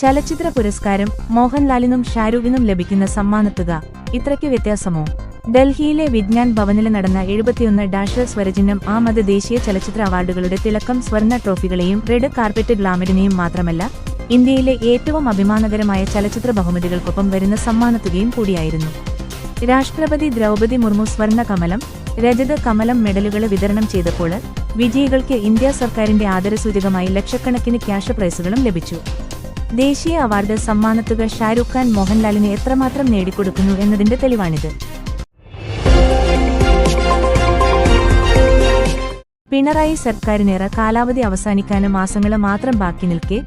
ചലച്ചിത്ര പുരസ്കാരം മോഹൻലാലിനും ഷാരൂഖിനും ലഭിക്കുന്ന സമ്മാനത്തുക. ഇത്രയ്ക്ക് വ്യത്യാസമോ? ഡൽഹിയിലെ വിജ്ഞാൻ ഭവനിൽ നടന്ന എഴുപത്തിയൊന്ന് ഡാഷ് സ്വരചിഹ്നം ആമത് ദേശീയ ചലച്ചിത്ര അവാർഡുകളുടെ തിളക്കം സ്വർണ ട്രോഫികളെയും റെഡ് കാർപ്പറ്റ് ഗ്ലാമറിനെയും മാത്രമല്ല ഇന്ത്യയിലെ ഏറ്റവും അഭിമാനകരമായ ചലച്ചിത്ര ബഹുമതികൾക്കൊപ്പം വരുന്ന സമ്മാനത്തുകയും കൂടിയായിരുന്നു. രാഷ്ട്രപതി ദ്രൗപദി മുർമു സ്വർണ കമലം രജത കമലം മെഡലുകൾ വിതരണം ചെയ്തപ്പോൾ വിജയികൾക്ക് ഇന്ത്യ സർക്കാരിന്റെ ആദരസൂചകമായി ലക്ഷക്കണക്കിന് ക്യാഷ് പ്രൈസുകളും ലഭിച്ചു. ദേശീയ അവാർഡ് സമ്മാനത്തുക ഷാരൂഖ് ഖാൻ മോഹൻലാലിന് എത്രമാത്രം നേടിക്കൊടുക്കുന്നു എന്നതിന്റെ തെളിവാണിത്. പിണറായി സർക്കാരിനേറെ കാലാവധി അവസാനിക്കാനും മാസങ്ങൾ മാത്രം ബാക്കി നിൽക്കെ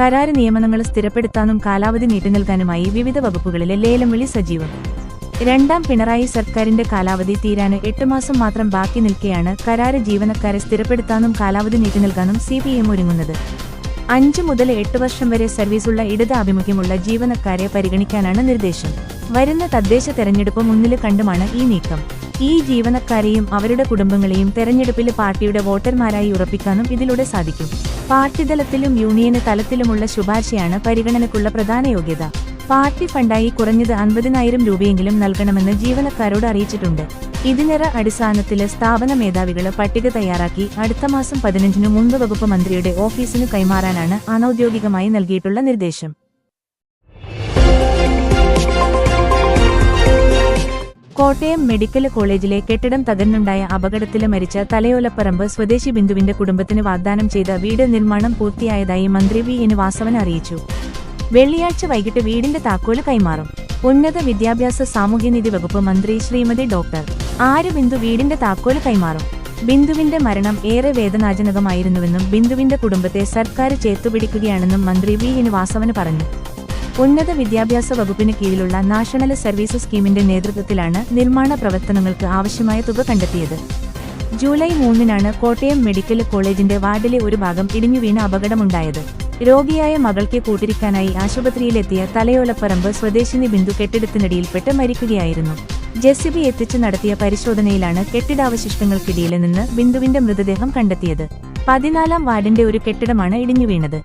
കരാറ് നിയമനങ്ങൾ സ്ഥിരപ്പെടുത്താനും കാലാവധി നീട്ടി നൽകാനുമായി വിവിധ വകുപ്പുകളിലെ ലേലം വിളി സജീവം. രണ്ടാം പിണറായി സർക്കാരിന്റെ കാലാവധി തീരാന് എട്ട് മാസം മാത്രം ബാക്കി നിൽക്കെയാണ് കരാറ് ജീവനക്കാരെ സ്ഥിരപ്പെടുത്താനും കാലാവധി നീട്ടി നൽകാനും സി ഒരുങ്ങുന്നത്. അഞ്ച് മുതൽ എട്ട് വർഷം വരെ സർവീസുള്ള ഇടത് ആഭിമുഖ്യമുള്ള ജീവനക്കാരെ പരിഗണിക്കാനാണ് നിർദ്ദേശം. വരുന്ന തദ്ദേശ തെരഞ്ഞെടുപ്പ് മുന്നിൽ കണ്ടുമാണ് ഈ നീക്കം. ഈ ജീവനക്കാരെയും അവരുടെ കുടുംബങ്ങളെയും തെരഞ്ഞെടുപ്പിൽ പാർട്ടിയുടെ വോട്ടർമാരായി ഉറപ്പിക്കാനും ഇതിലൂടെ സാധിക്കും. പാർട്ടി തലത്തിലും യൂണിയന് തലത്തിലുമുള്ള ശുപാർശയാണ് പരിഗണനയ്ക്കുള്ള പ്രധാന യോഗ്യത. പാർട്ടി ഫണ്ടായി കുറഞ്ഞത് അൻപതിനായിരം രൂപയെങ്കിലും നൽകണമെന്ന് ജീവനക്കാരോട് അറിയിച്ചിട്ടുണ്ട്. ഇതിനേറെ അടിസ്ഥാനത്തിൽ സ്ഥാപന മേധാവികൾ പട്ടിക തയ്യാറാക്കി അടുത്ത മാസം പതിനഞ്ചിന് മുമ്പ് വകുപ്പ് മന്ത്രിയുടെ ഓഫീസിനു കൈമാറാനാണ് അനൌദ്യോഗികമായി നൽകിയിട്ടുള്ള നിർദ്ദേശം. കോട്ടയം മെഡിക്കൽ കോളേജിലെ കെട്ടിടം തകർന്നുണ്ടായ അപകടത്തിൽ മരിച്ച തലയോലപ്പറമ്പ് സ്വദേശി ബിന്ദുവിന്റെ കുടുംബത്തിന് വാഗ്ദാനം ചെയ്ത വീട് നിർമ്മാണം പൂർത്തിയായതായി മന്ത്രി വി എൻ വാസവൻ അറിയിച്ചു. വെള്ളിയാഴ്ച വൈകിട്ട് വീടിന്റെ താക്കോൽ കൈമാറും. ഉന്നത വിദ്യാഭ്യാസ സാമൂഹ്യനിധി വകുപ്പ് മന്ത്രി ശ്രീമതി ഡോക്ടർ ആര് ബിന്ദു വീടിന്റെ താക്കോൽ കൈമാറും. ബിന്ദുവിന്റെ മരണം ഏറെ വേദനാജനകമായിരുന്നുവെന്നും ബിന്ദുവിന്റെ കുടുംബത്തെ സർക്കാർ ചേത്തുപിടിക്കുകയാണെന്നും മന്ത്രി വി ശ്രീനിവാസവന് പറഞ്ഞു. ഉന്നത വിദ്യാഭ്യാസ വകുപ്പിന് കീഴിലുള്ള നാഷണൽ സർവീസ് സ്കീമിന്റെ നേതൃത്വത്തിലാണ് നിർമ്മാണ പ്രവർത്തനങ്ങൾക്ക് ആവശ്യമായ തുക കണ്ടെത്തിയത്. ജൂലൈ മൂന്നിനാണ് കോട്ടയം മെഡിക്കൽ കോളേജിന്റെ വാർഡിലെ ഒരു ഭാഗം ഇടിഞ്ഞു വീണ അപകടമുണ്ടായത്. രോഗിയായ മകൾക്ക് കൂട്ടിരിക്കാനായി ആശുപത്രിയിലെത്തിയ തലയോലപ്പറമ്പ് സ്വദേശിനി ബിന്ദു കെട്ടിടത്തിനിടയിൽപ്പെട്ട് മരിക്കുകയായിരുന്നു. ജെസിബി എത്തിച്ചു നടത്തിയ പരിശോധനയിലാണ് കെട്ടിടാവശിഷ്ടങ്ങൾക്കിടയിൽ നിന്ന് ബിന്ദുവിന്റെ മൃതദേഹം കണ്ടെത്തിയത്. പതിനാലാം വാർഡിന്റെ ഒരു കെട്ടിടമാണ് ഇടിഞ്ഞു വീണത്